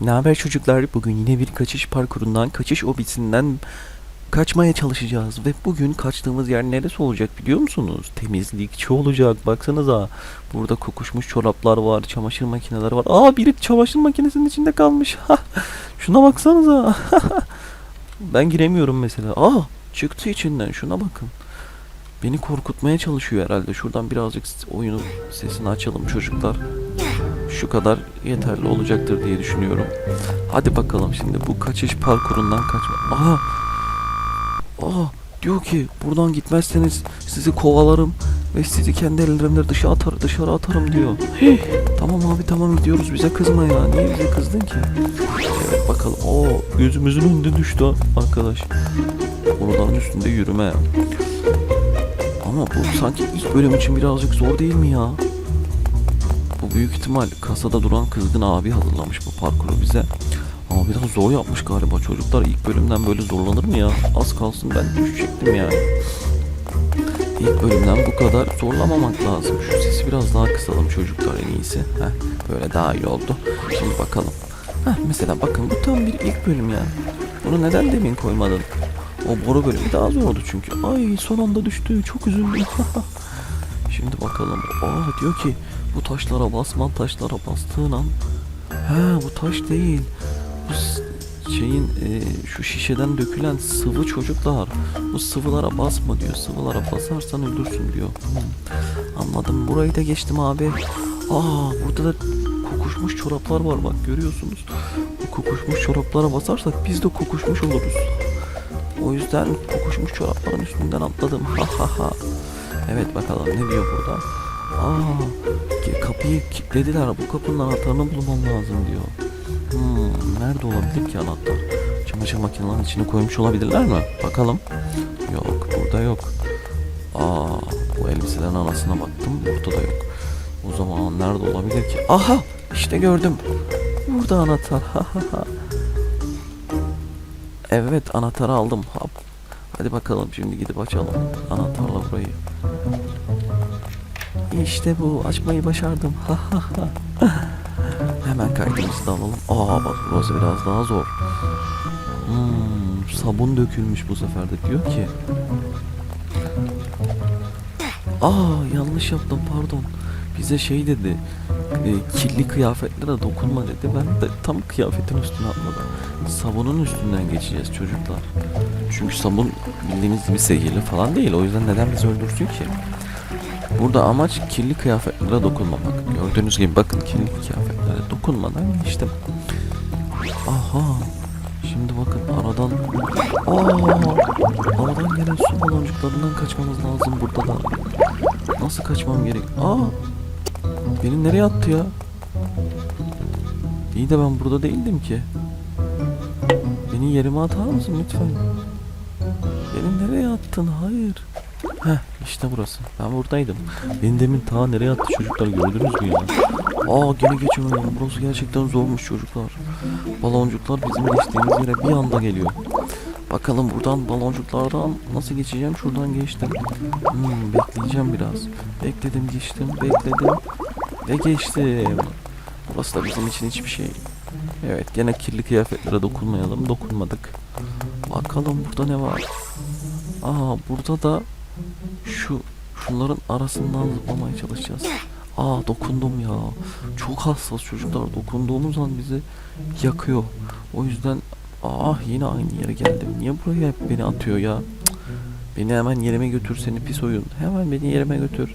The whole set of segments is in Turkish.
Ne haber çocuklar? Bugün yine bir kaçış parkurundan, kaçış obisinden kaçmaya çalışacağız. Ve bugün kaçtığımız yer neresi olacak biliyor musunuz? Temizlikçi olacak. Baksanıza. Burada kokuşmuş çoraplar var, çamaşır makineleri var. Aa biri çamaşır makinesinin içinde kalmış. Şuna baksanıza. ben giremiyorum mesela. Aa çıktı içinden. Şuna bakın. Beni korkutmaya çalışıyor herhalde. Şuradan birazcık oyunun sesini açalım çocuklar şu kadar yeterli olacaktır diye düşünüyorum. Hadi bakalım şimdi bu kaçış parkurundan kaçma. Aha! Aa! Diyor ki buradan gitmezseniz sizi kovalarım ve sizi kendi ellerimle dışarı atar dışarı atarım diyor. Tamam abi tamam gidiyoruz bize kızma ya. Niye bize kızdın ki? Evet bakalım. Oo gözümüzün önünde düştü arkadaş. Oraların üstünde yürüme. Ama bu sanki ilk bölüm için birazcık zor değil mi ya? Büyük ihtimal kasada duran kızgın abi hazırlamış bu parkuru bize. Ama biraz zor yapmış galiba çocuklar. ilk bölümden böyle zorlanır mı ya? Az kalsın ben düşecektim yani. İlk bölümden bu kadar zorlamamak lazım. Şu sesi biraz daha kısalım çocuklar en iyisi. Heh, böyle daha iyi oldu. Şimdi bakalım. Heh, mesela bakın bu tam bir ilk bölüm ya. Bunu neden demin koymadın? O boru bölümü daha zordu çünkü. Ay son anda düştü. Çok üzüldüm. Şimdi bakalım. Aa diyor ki bu taşlara basman taşlara bastığın an. Ha bu taş değil. Bu şeyin e, şu şişeden dökülen sıvı çocuklar. Bu sıvılara basma diyor. Sıvılara basarsan ölürsün diyor. Hmm, anladım. Burayı da geçtim abi. Aa burada da kokuşmuş çoraplar var. Bak görüyorsunuz. Bu kokuşmuş çoraplara basarsak biz de kokuşmuş oluruz. O yüzden kokuşmuş çorapların üstünden atladım. Ha ha ha evet bakalım ne diyor burada Aa, kapıyı kilitlediler. Bu kapının anahtarını bulmam lazım diyor. Hmm, nerede olabilir ki anahtar? Çamaşır makinelerinin içine koymuş olabilirler mi? Bakalım. Yok, burada yok. Aa, bu elbiselerin anasına baktım. Burada da yok. O zaman nerede olabilir ki? Aha, işte gördüm. Burada anahtar. Ha ha ha. Evet, anahtarı aldım. Hop. Hadi bakalım şimdi gidip açalım anahtarla burayı. İşte bu açmayı başardım. Hemen kaydımızı da alalım. Aa bak burası biraz daha zor. Hmm, sabun dökülmüş bu sefer de diyor ki. Aa yanlış yaptım pardon. Bize şey dedi. E, kirli kıyafetlere dokunma dedi. Ben de tam kıyafetin üstüne atmadım. Sabunun üstünden geçeceğiz çocuklar. Çünkü sabun bildiğimiz gibi zehirli falan değil. O yüzden neden bizi öldürsün ki? Burada amaç kirli kıyafetlere dokunmamak. Gördüğünüz gibi bakın kirli kıyafetlere dokunmadan geçtim. Aha. Şimdi bakın aradan Aa, aradan gelen su baloncuklarından kaçmamız lazım burada da. Nasıl kaçmam gerek? Aa. Beni nereye attı ya? İyi de ben burada değildim ki. Beni yerime atar mısın lütfen? Beni nereye attın? Hayır. Heh işte burası. Ben buradaydım. Beni demin ta nereye attı çocuklar gördünüz mü ya? Aa gene geçemiyorum. Burası gerçekten zormuş çocuklar. Baloncuklar bizim geçtiğimiz yere bir anda geliyor. Bakalım buradan baloncuklardan nasıl geçeceğim? Şuradan geçtim. Hmm, bekleyeceğim biraz. Bekledim geçtim. Bekledim. Ve geçtim. Burası da bizim için hiçbir şey. Evet gene kirli kıyafetlere dokunmayalım. Dokunmadık. Bakalım burada ne var? Aa burada da şu şunların arasından zıplamaya çalışacağız. Aa dokundum ya. Çok hassas çocuklar. Dokunduğumuz an bizi yakıyor. O yüzden ah yine aynı yere geldim. Niye buraya hep beni atıyor ya? Cık. Beni hemen yerime götür seni pis oyun. Hemen beni yerime götür.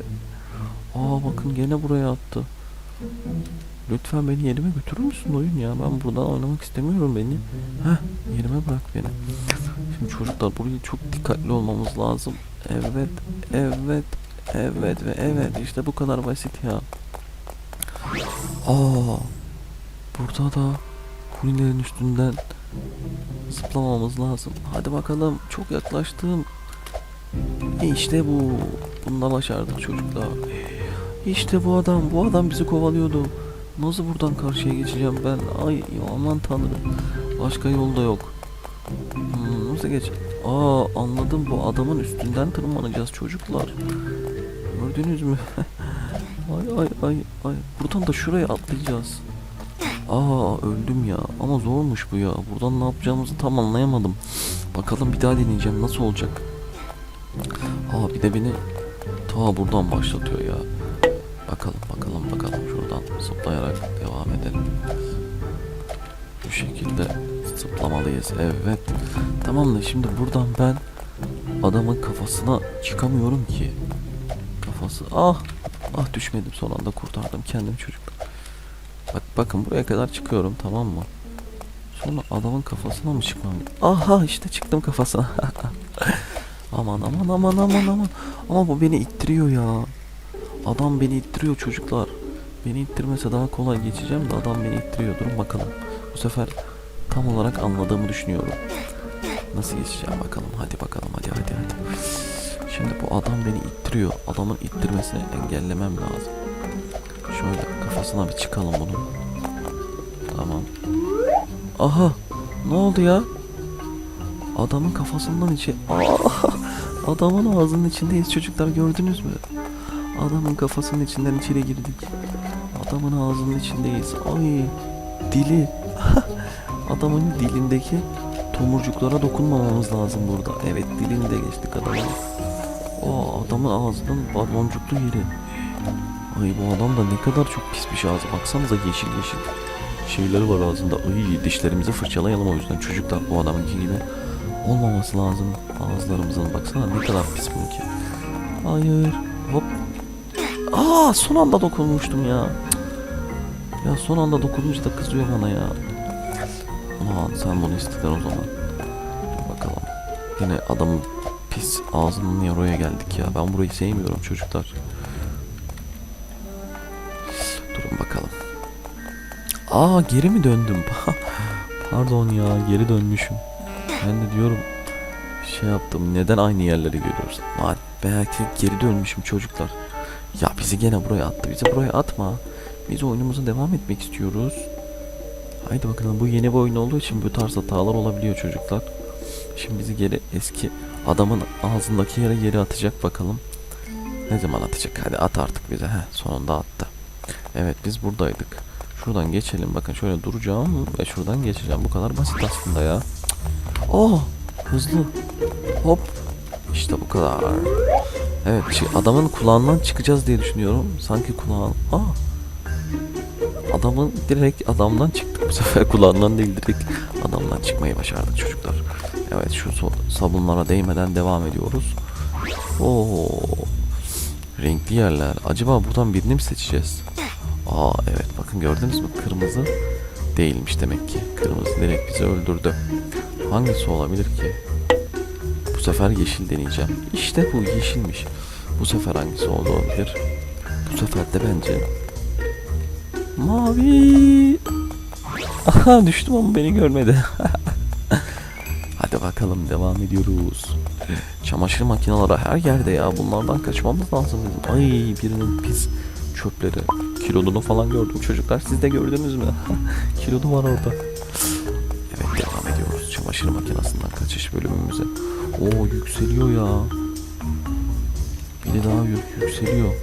Aa bakın gene buraya attı. Lütfen beni yerime götürür müsün oyun ya? Ben buradan oynamak istemiyorum beni. Heh yerime bırak beni. Şimdi çocuklar burayı çok dikkatli olmamız lazım. Evet, evet, evet ve evet işte bu kadar basit ya. Aa, burada da Hunilerin üstünden zıplamamız lazım. Hadi bakalım çok yaklaştım. İşte bu. Bununla başardık çocuklar. İşte bu adam. Bu adam bizi kovalıyordu. Nasıl buradan karşıya geçeceğim ben? Ay aman tanrım. Başka yol da yok. Hmm, nasıl geç? Aa anladım bu adamın üstünden tırmanacağız çocuklar. Gördünüz mü? ay ay ay ay. Buradan da şuraya atlayacağız. Aa öldüm ya. Ama zormuş bu ya. Buradan ne yapacağımızı tam anlayamadım. Bakalım bir daha deneyeceğim. Nasıl olacak? Aa bir de beni ta buradan başlatıyor ya. Bakalım bakalım bakalım. Şuradan zıplayarak devam edelim. Bu şekilde zıplamalıyız. Evet. Tamam da şimdi buradan ben adamın kafasına çıkamıyorum ki. Kafası ah ah düşmedim son anda kurtardım kendim çocuk. Bak bakın buraya kadar çıkıyorum tamam mı? Sonra adamın kafasına mı çıkmam? Aha işte çıktım kafasına. aman aman aman aman aman. Ama bu beni ittiriyor ya. Adam beni ittiriyor çocuklar. Beni ittirmese daha kolay geçeceğim de adam beni ittiriyor. Durun bakalım. Bu sefer tam olarak anladığımı düşünüyorum. Nasıl geçeceğim bakalım. Hadi bakalım hadi hadi hadi. Şimdi bu adam beni ittiriyor. Adamın ittirmesini engellemem lazım. Şöyle kafasına bir çıkalım bunun. Tamam. Aha. Ne oldu ya? Adamın kafasından içi. Aa, adamın ağzının içindeyiz çocuklar gördünüz mü? Adamın kafasının içinden içeri girdik. Adamın ağzının içindeyiz. Ay dili. Adamın dilindeki tomurcuklara dokunmamamız lazım burada. Evet dilini de geçtik adamın. O adamın ağzının baloncuklu yeri. Ay bu adam da ne kadar çok pismiş ağzı. Baksanıza yeşil yeşil şeyleri var ağzında. Ay dişlerimizi fırçalayalım o yüzden. Çocuklar bu adamınki gibi olmaması lazım ağızlarımızın. Baksana ne kadar pis bununki. Hayır. Hop. Aa son anda dokunmuştum ya. Ya son anda dokununca da kızıyor bana ya. Aman sen bunu istedin o zaman. Dur bakalım. Yine adamın pis ağzının oraya geldik ya. Ben burayı sevmiyorum çocuklar. Durun bakalım. Aa geri mi döndüm? Pardon ya geri dönmüşüm. Ben de diyorum şey yaptım neden aynı yerleri görüyoruz? Belki geri dönmüşüm çocuklar. Ya bizi gene buraya attı. Bizi buraya atma. Biz oyunumuza devam etmek istiyoruz. Haydi bakalım bu yeni bir oyun olduğu için bu tarz hatalar olabiliyor çocuklar. Şimdi bizi geri eski adamın ağzındaki yere geri atacak bakalım. Ne zaman atacak? Hadi at artık bize. Heh, sonunda attı. Evet biz buradaydık. Şuradan geçelim. Bakın şöyle duracağım ve şuradan geçeceğim. Bu kadar basit aslında ya. Oh hızlı. Hop. İşte bu kadar. Evet çı- adamın kulağından çıkacağız diye düşünüyorum. Sanki kulağın... Aa. Adamın direkt adamdan çıktık bu sefer kulağından değil direkt adamdan çıkmayı başardık çocuklar. Evet şu sabunlara değmeden devam ediyoruz. Oo. Renkli yerler. Acaba buradan birini mi seçeceğiz? Aa evet bakın gördünüz mü? Kırmızı değilmiş demek ki. Kırmızı direkt bizi öldürdü. Hangisi olabilir ki? Bu sefer yeşil deneyeceğim. İşte bu yeşilmiş. Bu sefer hangisi olabilir? Bu sefer de bence mavi. Aha düştüm ama beni görmedi. Hadi bakalım devam ediyoruz. Çamaşır makineleri her yerde ya. Bunlardan kaçmamız lazım. Ay birinin pis çöpleri. Kilodunu falan gördüm çocuklar. Siz de gördünüz mü? Kilodu var orada. Evet devam ediyoruz. Çamaşır makinesinden kaçış bölümümüze. Oo yükseliyor ya. Biri daha yük- yükseliyor.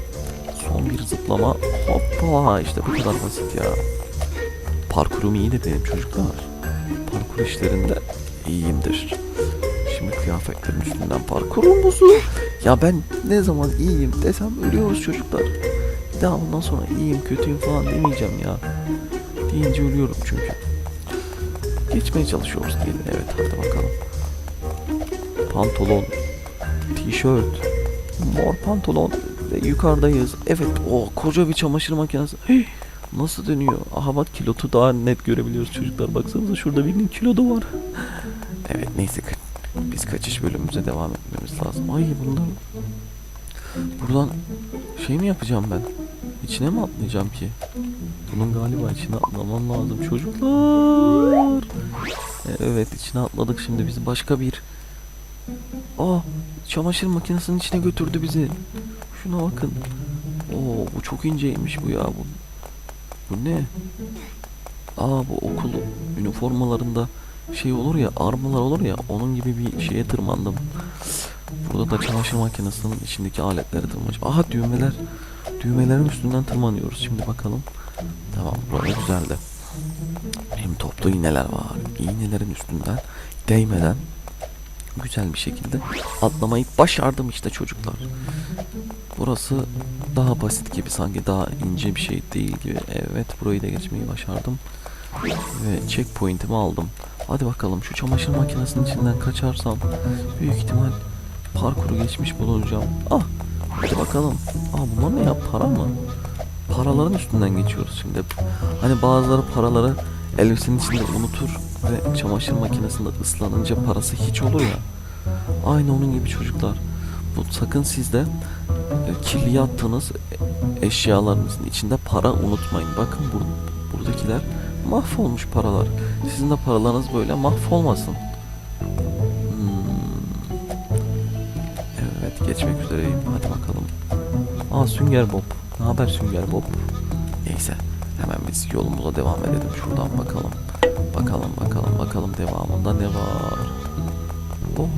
Son bir zıplama. Hoppa işte bu kadar basit ya. Parkurum iyi de benim çocuklar. Parkur işlerinde iyiyimdir. Şimdi kıyafetlerin üstünden parkurum bozu. Ya ben ne zaman iyiyim desem ölüyoruz çocuklar. Daha ondan sonra iyiyim kötüyüm falan demeyeceğim ya. Deyince ölüyorum çünkü. Geçmeye çalışıyoruz diyelim. Evet hadi bakalım. Pantolon, tişört, mor pantolon ve yukarıdayız. Evet o koca bir çamaşır makinesi. Hey, nasıl dönüyor? Aha bak kilotu daha net görebiliyoruz çocuklar. Baksanıza şurada birinin kilodu var. evet neyse biz kaçış bölümümüze devam etmemiz lazım. Ay bundan buradan şey mi yapacağım ben? İçine mi atlayacağım ki? Bunun galiba içine atlamam lazım çocuklar. Evet içine atladık şimdi bizi başka bir Aa çamaşır makinesinin içine götürdü bizi. Şuna bakın. Oo bu çok inceymiş bu ya bu. Bu ne? Aa bu okul üniformalarında şey olur ya armalar olur ya onun gibi bir şeye tırmandım. Burada da çamaşır makinesinin içindeki aletleri tırmanacağım. Aha düğmeler. Düğmelerin üstünden tırmanıyoruz şimdi bakalım. Tamam burada güzeldi. Burada iğneler var. İğnelerin üstünden değmeden güzel bir şekilde atlamayı başardım işte çocuklar. Burası daha basit gibi sanki daha ince bir şey değil gibi. Evet burayı da geçmeyi başardım. Ve checkpoint'imi aldım. Hadi bakalım şu çamaşır makinesinin içinden kaçarsam büyük ihtimal parkuru geçmiş bulunacağım. Ah hadi bakalım. Aa bunlar ne ya para mı? Paraların üstünden geçiyoruz şimdi. Hani bazıları paraları elbisenin içinde unutur ve çamaşır makinesinde ıslanınca parası hiç olur ya. Aynı onun gibi çocuklar. Bu sakın siz de e, kirliye attığınız eşyalarınızın içinde para unutmayın. Bakın bur buradakiler mahvolmuş paralar. Sizin de paralarınız böyle mahvolmasın. Hmm. Evet geçmek üzereyim. Hadi bakalım. Aa Sünger Bob. Ne haber Sünger Bob? Neyse hemen biz yolumuza devam edelim. Şuradan bakalım. Bakalım bakalım bakalım devamında ne var. Oo.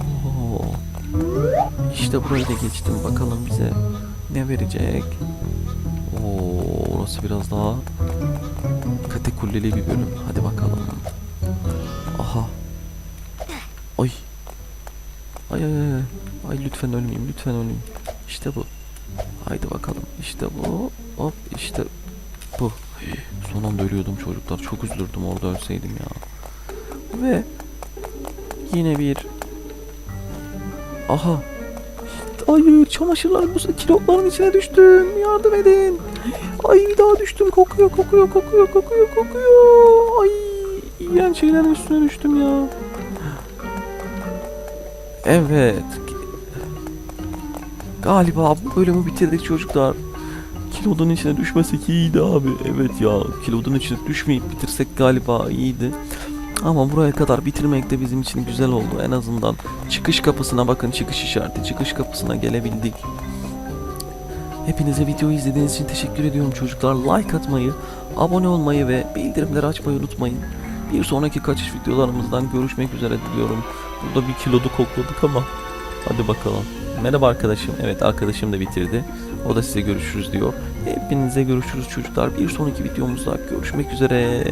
İşte burayı da geçtim. Bakalım bize ne verecek. Oo, orası biraz daha katakulleli bir bölüm. Hadi bakalım. Aha. Ay. Ay ay ay. Ay lütfen ölmeyeyim, lütfen ölmeyeyim. İşte bu. Haydi bakalım. İşte bu. Hop işte bu. Son anda ölüyordum çocuklar. Çok üzülürdüm orada ölseydim ya. Ve yine bir Aha. Hayır çamaşırlar bu kilotların içine düştüm. Yardım edin. Ay bir daha düştüm. Kokuyor kokuyor kokuyor kokuyor kokuyor. Ay iğrenç şeylerin üstüne düştüm ya. Evet. Galiba bu bölümü bitirdik çocuklar. Kilodun içine düşmesek iyiydi abi. Evet ya kilodun içine düşmeyip bitirsek galiba iyiydi. Ama buraya kadar bitirmek de bizim için güzel oldu. En azından çıkış kapısına bakın çıkış işareti. Çıkış kapısına gelebildik. Hepinize videoyu izlediğiniz için teşekkür ediyorum çocuklar. Like atmayı, abone olmayı ve bildirimleri açmayı unutmayın. Bir sonraki kaçış videolarımızdan görüşmek üzere diliyorum. Burada bir kilodu kokladık ama hadi bakalım. Merhaba arkadaşım. Evet arkadaşım da bitirdi. O da size görüşürüz diyor. Hepinize görüşürüz çocuklar. Bir sonraki videomuzda görüşmek üzere.